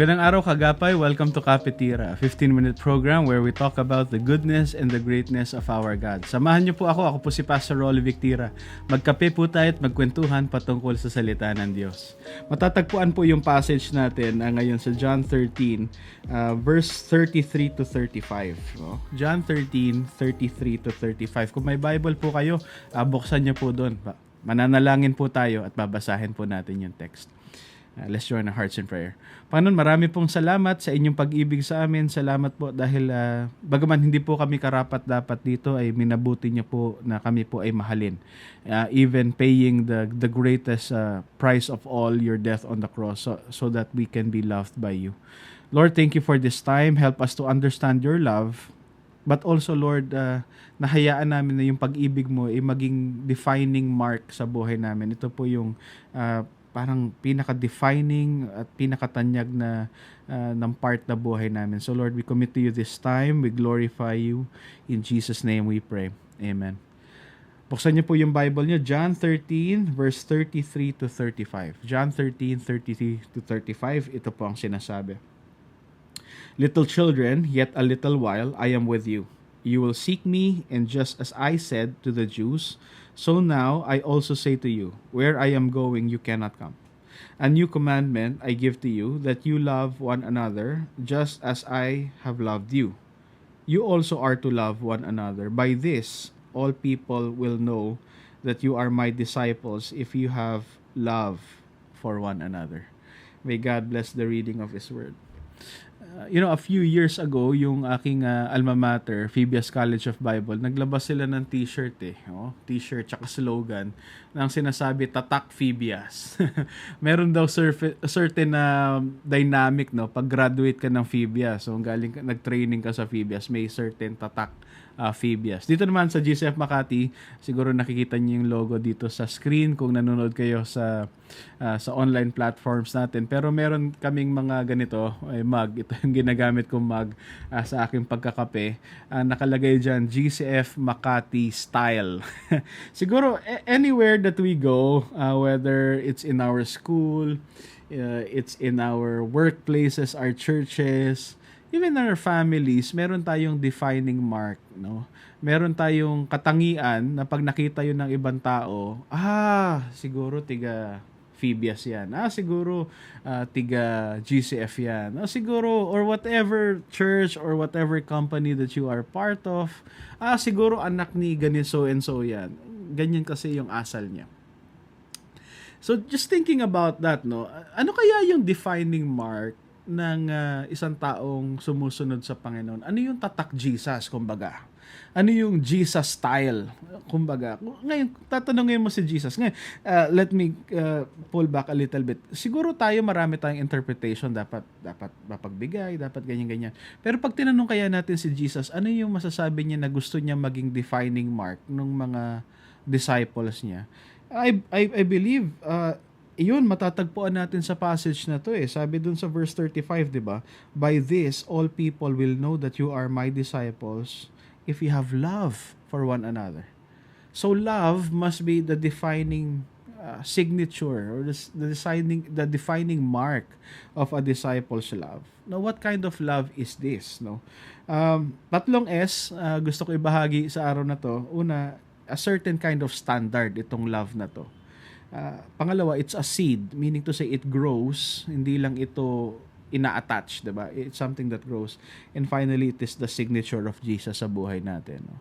Magandang araw kagapay. Welcome to Kapitira, a 15-minute program where we talk about the goodness and the greatness of our God. Samahan niyo po ako. Ako po si Pastor Rolly Victira. Magkape po tayo at magkwentuhan patungkol sa salita ng Diyos. Matatagpuan po yung passage natin uh, ngayon sa John 13, uh, verse 33 to 35. No? John 13, 33 to 35. Kung may Bible po kayo, uh, buksan niyo po doon. Mananalangin po tayo at babasahin po natin yung text. Let's join our hearts in prayer. Panginoon, marami pong salamat sa inyong pag-ibig sa amin. Salamat po dahil uh, bagaman hindi po kami karapat dapat dito ay minabuti niyo po na kami po ay mahalin. Uh, even paying the the greatest uh, price of all your death on the cross so, so that we can be loved by you. Lord, thank you for this time. Help us to understand your love. But also, Lord, uh, nahayaan namin na yung pag-ibig mo ay maging defining mark sa buhay namin. Ito po yung uh, parang pinaka-defining at pinakatanyag na uh, ng part na buhay namin. So Lord, we commit to you this time. We glorify you. In Jesus' name we pray. Amen. Buksan niyo po yung Bible niyo, John 13, verse 33 to 35. John 13, 33 to 35, ito po ang sinasabi. Little children, yet a little while I am with you. You will seek me, and just as I said to the Jews, so now I also say to you, where I am going, you cannot come. A new commandment I give to you, that you love one another, just as I have loved you. You also are to love one another. By this, all people will know that you are my disciples if you have love for one another. May God bless the reading of His word. You know, a few years ago, yung aking uh, alma mater, Phoebias College of Bible, naglabas sila ng t-shirt eh. Oh, t-shirt tsaka slogan na sinasabi, Tatak Phoebias. Meron daw surf- certain na uh, dynamic, no? Pag graduate ka ng Phoebias, so galing ka, nag-training ka sa Phoebias, may certain tatak uh, Phoebias. Dito naman sa GCF Makati, siguro nakikita niyo yung logo dito sa screen kung nanonood kayo sa uh, sa online platforms natin. Pero meron kaming mga ganito, eh, mug. Ito yung ginagamit kong mug uh, sa aking pagkakape. Uh, nakalagay dyan, GCF Makati Style. siguro, anywhere that we go, uh, whether it's in our school, uh, it's in our workplaces, our churches, even our families, meron tayong defining mark, no? Meron tayong katangian na pag nakita yun ng ibang tao, ah, siguro tiga Phoebias yan. Ah, siguro uh, tiga GCF yan. Ah, siguro, or whatever church or whatever company that you are part of. Ah, siguro anak ni ganito so and so yan. Ganyan kasi yung asal niya. So, just thinking about that, no? Ano kaya yung defining mark ng uh, isang taong sumusunod sa Panginoon? Ano yung tatak Jesus, kumbaga? Ano yung Jesus style? Kumbaga, ngayon, tatanungin mo si Jesus. Ngayon, uh, let me uh, pull back a little bit. Siguro tayo marami tayong interpretation. Dapat, dapat mapagbigay, dapat ganyan-ganyan. Pero pag tinanong kaya natin si Jesus, ano yung masasabi niya na gusto niya maging defining mark ng mga disciples niya? I, I, I believe, uh, iyon matatagpuan natin sa passage na to eh. Sabi dun sa verse 35, 'di ba? By this all people will know that you are my disciples if you have love for one another. So love must be the defining uh, signature or the, the defining the defining mark of a disciple's love. Now, what kind of love is this, no? Um, tatlong S uh, gusto ko ibahagi sa araw na to. Una, a certain kind of standard itong love na to. Uh, pangalawa, it's a seed, meaning to say it grows, hindi lang ito ina-attach, 'di ba? It's something that grows. And finally, it is the signature of Jesus sa buhay natin, no.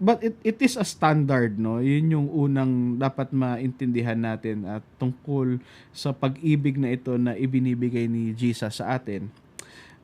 But it it is a standard, no. 'Yun yung unang dapat maintindihan natin at tungkol sa pag-ibig na ito na ibinibigay ni Jesus sa atin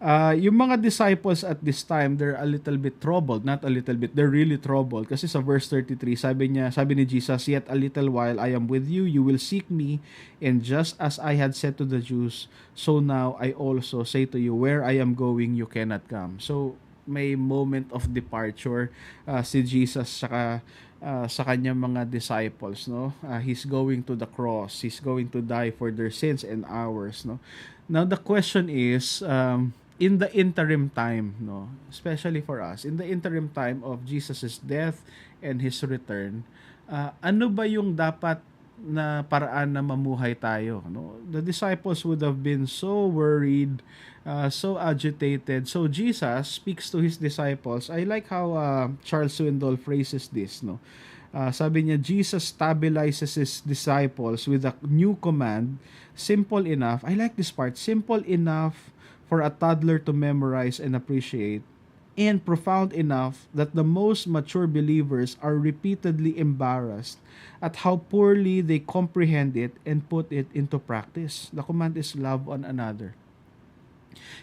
uh, yung mga disciples at this time, they're a little bit troubled. Not a little bit, they're really troubled. Kasi sa verse 33, sabi niya, sabi ni Jesus, Yet a little while I am with you, you will seek me, and just as I had said to the Jews, so now I also say to you, where I am going, you cannot come. So, may moment of departure uh, si Jesus saka uh, sa kanyang mga disciples no uh, he's going to the cross he's going to die for their sins and ours no now the question is um, in the interim time, no, especially for us, in the interim time of Jesus' death and His return, uh, ano ba yung dapat na paraan na mamuhay tayo. No? The disciples would have been so worried, uh, so agitated. So Jesus speaks to his disciples. I like how uh, Charles Swindoll phrases this. No? Uh, sabi niya, Jesus stabilizes his disciples with a new command, simple enough. I like this part, simple enough for a toddler to memorize and appreciate and profound enough that the most mature believers are repeatedly embarrassed at how poorly they comprehend it and put it into practice. The command is love one another.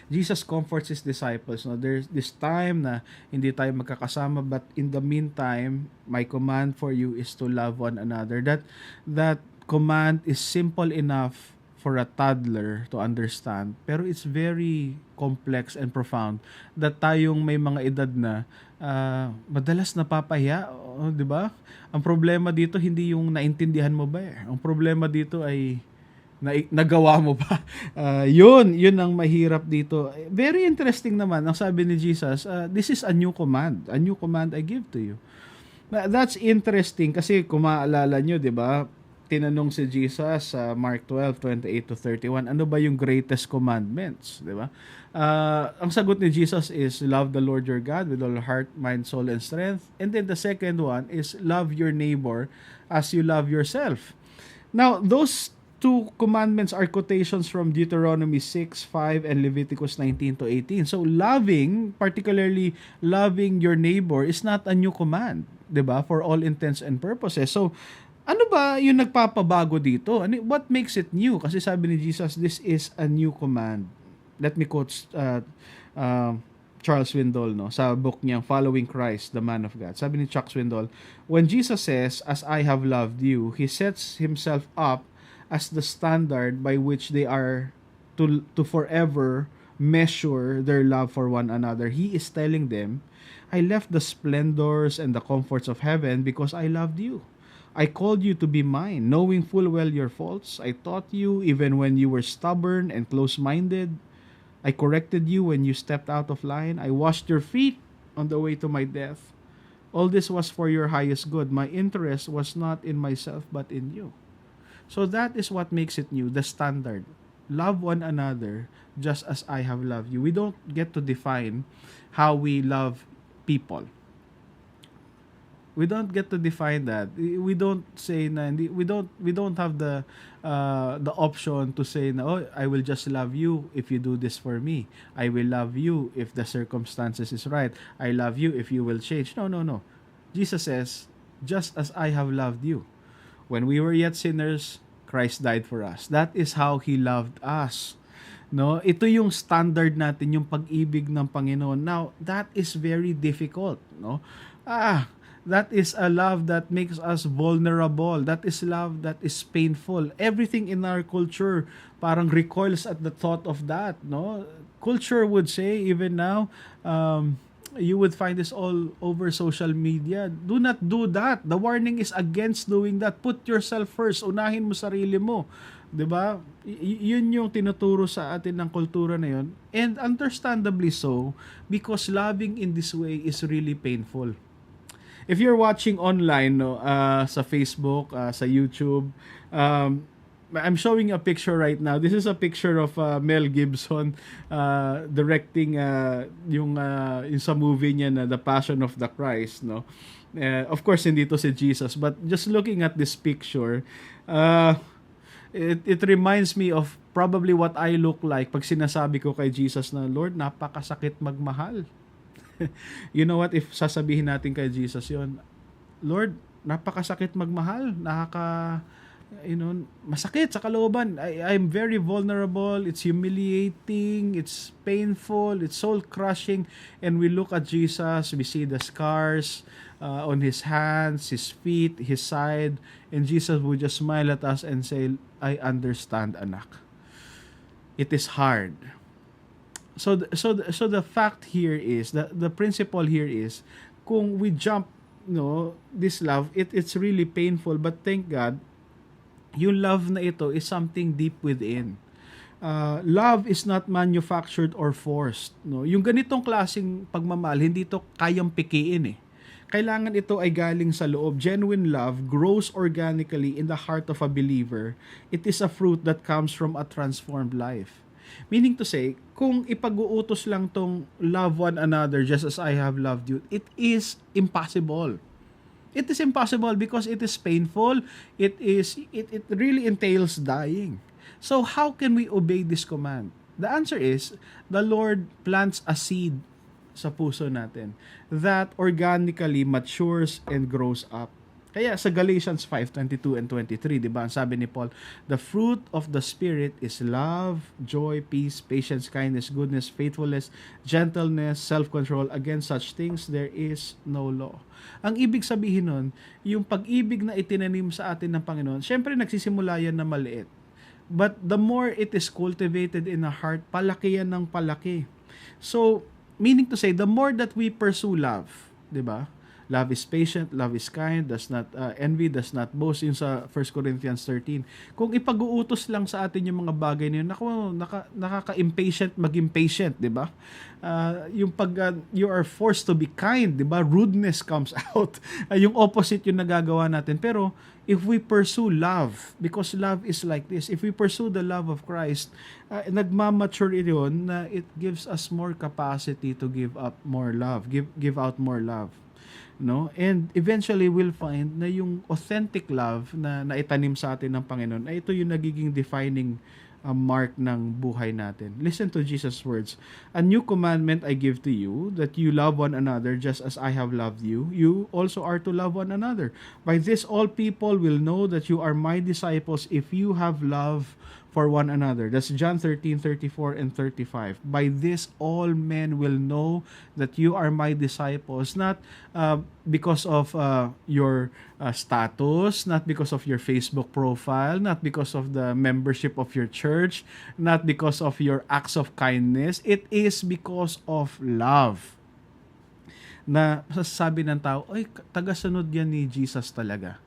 Jesus comforts his disciples. No? There's this time na hindi tayo magkakasama but in the meantime, my command for you is to love one another. That that command is simple enough for a toddler to understand pero it's very complex and profound that tayong may mga edad na uh, madalas napapahiya, oh, 'di ba? Ang problema dito hindi yung naintindihan mo ba eh. Ang problema dito ay na, nagawa mo ba? Uh, yun, yun ang mahirap dito. Very interesting naman, ang sabi ni Jesus, uh, this is a new command. A new command I give to you. That's interesting kasi kung maalala nyo, di ba, tinanong si Jesus sa uh, Mark 12, 28 to 31, ano ba yung greatest commandments? Di ba? Uh, ang sagot ni Jesus is love the Lord your God with all heart, mind, soul, and strength. And then the second one is love your neighbor as you love yourself. Now, those two commandments are quotations from Deuteronomy 6, 5, and Leviticus 19 to 18. So, loving, particularly loving your neighbor, is not a new command, 'di ba? For all intents and purposes. So, ano ba yung nagpapabago dito? Ano, what makes it new? Kasi sabi ni Jesus, this is a new command. Let me quote uh, uh, Charles Swindoll no, sa book niya, Following Christ, the Man of God. Sabi ni Chuck Swindoll, when Jesus says, as I have loved you, He sets Himself up as the standard by which they are to, to forever measure their love for one another. He is telling them, I left the splendors and the comforts of heaven because I loved you. I called you to be mine, knowing full well your faults. I taught you even when you were stubborn and close minded. I corrected you when you stepped out of line. I washed your feet on the way to my death. All this was for your highest good. My interest was not in myself, but in you. So that is what makes it new, the standard. Love one another just as I have loved you. We don't get to define how we love people we don't get to define that. We don't say na hindi, we don't we don't have the uh, the option to say na oh I will just love you if you do this for me. I will love you if the circumstances is right. I love you if you will change. No no no. Jesus says just as I have loved you. When we were yet sinners Christ died for us. That is how he loved us. No ito yung standard natin yung pag-ibig ng Panginoon. Now that is very difficult no? Ah that is a love that makes us vulnerable. That is love that is painful. Everything in our culture parang recoils at the thought of that, no? Culture would say even now um, you would find this all over social media. Do not do that. The warning is against doing that. Put yourself first. Unahin mo sarili mo. 'Di ba? Y- yun yung tinuturo sa atin ng kultura na yun. And understandably so because loving in this way is really painful if you're watching online no uh, sa Facebook, uh, sa YouTube, um, I'm showing a picture right now. This is a picture of uh, Mel Gibson uh, directing uh, yung uh, yung sa movie niya na The Passion of the Christ, no. Uh, of course hindi to si Jesus, but just looking at this picture, uh, it it reminds me of probably what I look like pag sinasabi ko kay Jesus na Lord, napakasakit magmahal. you know what, if sasabihin natin kay Jesus yon Lord, napakasakit magmahal, nakaka, you know, masakit sa kalooban. I, I'm very vulnerable, it's humiliating, it's painful, it's soul-crushing, and we look at Jesus, we see the scars uh, on His hands, His feet, His side, and Jesus would just smile at us and say, I understand, anak. It is hard so the, so the, so the fact here is the the principle here is kung we jump no this love it it's really painful but thank God yung love na ito is something deep within uh, love is not manufactured or forced no yung ganitong klasing pagmamahal hindi to kayang pikiin eh kailangan ito ay galing sa loob. Genuine love grows organically in the heart of a believer. It is a fruit that comes from a transformed life. Meaning to say, kung ipag-uutos lang tong love one another just as I have loved you, it is impossible. It is impossible because it is painful. It is it, it really entails dying. So how can we obey this command? The answer is the Lord plants a seed sa puso natin that organically matures and grows up. Kaya sa Galatians 5:22 and 23, 'di ba? Ang sabi ni Paul, "The fruit of the spirit is love, joy, peace, patience, kindness, goodness, faithfulness, gentleness, self-control. Against such things there is no law." Ang ibig sabihin nun, yung pag-ibig na itinanim sa atin ng Panginoon, syempre nagsisimula yan na maliit. But the more it is cultivated in a heart, palaki yan ng palaki. So, meaning to say, the more that we pursue love, 'di ba? Love is patient, love is kind, does not uh, envy, does not boast yung sa 1 Corinthians 13. Kung ipag-uutos lang sa atin yung mga bagay na yun, naku, naka, nakaka-impatient maging patient, di ba? Uh, yung pag uh, you are forced to be kind, di ba? Rudeness comes out. Uh, yung opposite yung nagagawa natin. Pero if we pursue love, because love is like this, if we pursue the love of Christ, uh, nagmamature yun na it gives us more capacity to give up more love, give give out more love no? And eventually we'll find na yung authentic love na naitanim sa atin ng Panginoon ay ito yung nagiging defining uh, mark ng buhay natin. Listen to Jesus words. A new commandment I give to you that you love one another just as I have loved you. You also are to love one another. By this all people will know that you are my disciples if you have love for one another. That's John 13, 34, and 35. By this, all men will know that you are my disciples, not uh, because of uh, your uh, status, not because of your Facebook profile, not because of the membership of your church, not because of your acts of kindness. It is because of love na sasabi ng tao, ay, tagasunod yan ni Jesus talaga.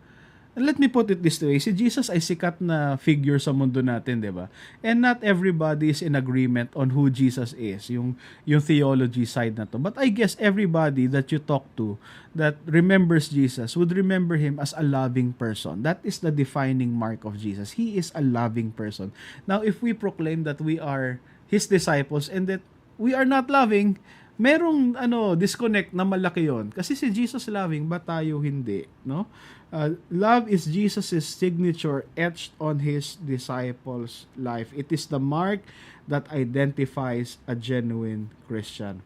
Let me put it this way, si Jesus ay sikat na figure sa mundo natin, 'di ba? And not everybody is in agreement on who Jesus is, yung yung theology side na to. But I guess everybody that you talk to that remembers Jesus would remember him as a loving person. That is the defining mark of Jesus. He is a loving person. Now, if we proclaim that we are his disciples and that we are not loving, merong ano disconnect na malaki yon kasi si Jesus loving ba tayo hindi no Uh, love is Jesus' signature etched on his disciples' life. It is the mark that identifies a genuine Christian.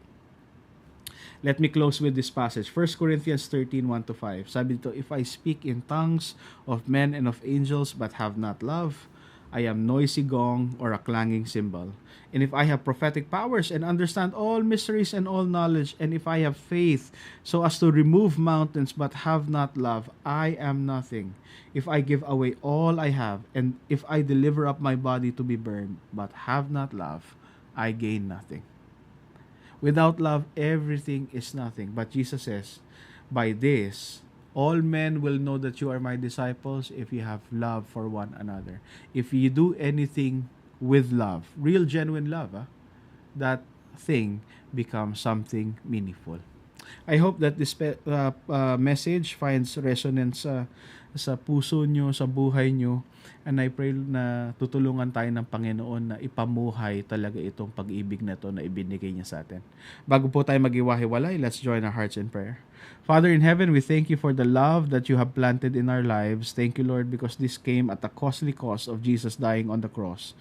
Let me close with this passage. 1 Corinthians 13, 1 to 5. Sabi dito, If I speak in tongues of men and of angels but have not love, I am noisy gong or a clanging cymbal. And if I have prophetic powers and understand all mysteries and all knowledge, and if I have faith so as to remove mountains but have not love, I am nothing. If I give away all I have, and if I deliver up my body to be burned but have not love, I gain nothing. Without love, everything is nothing. But Jesus says, by this, all men will know that you are my disciples if you have love for one another. If you do anything with love, real genuine love, ah, that thing becomes something meaningful. I hope that this pe- uh, uh, message finds resonance sa sa puso nyo, sa buhay nyo. And I pray na tutulungan tayo ng Panginoon na ipamuhay talaga itong pag-ibig na to na ibinigay niya sa atin. Bago po tayo mag-iwahiwalay, let's join our hearts in prayer. Father in heaven, we thank you for the love that you have planted in our lives. Thank you, Lord, because this came at the costly cost of Jesus dying on the cross.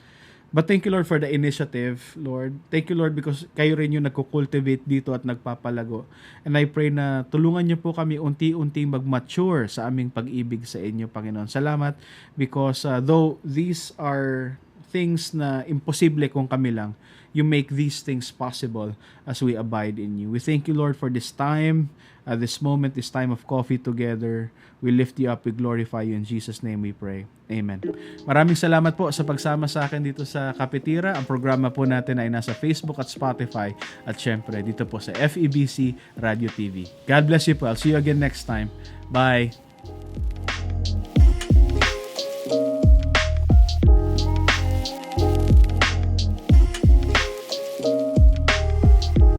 But thank you, Lord, for the initiative, Lord. Thank you, Lord, because kayo rin yung nagko-cultivate dito at nagpapalago. And I pray na tulungan niyo po kami unti-unting mag-mature sa aming pag-ibig sa inyo, Panginoon. Salamat because uh, though these are things na imposible kung kami lang, you make these things possible as we abide in you. We thank you, Lord, for this time, uh, this moment, this time of coffee together. We lift you up, we glorify you. In Jesus' name we pray. Amen. Maraming salamat po sa pagsama sa akin dito sa Kapitira. Ang programa po natin ay nasa Facebook at Spotify at syempre dito po sa FEBC Radio TV. God bless you po. I'll see you again next time. Bye.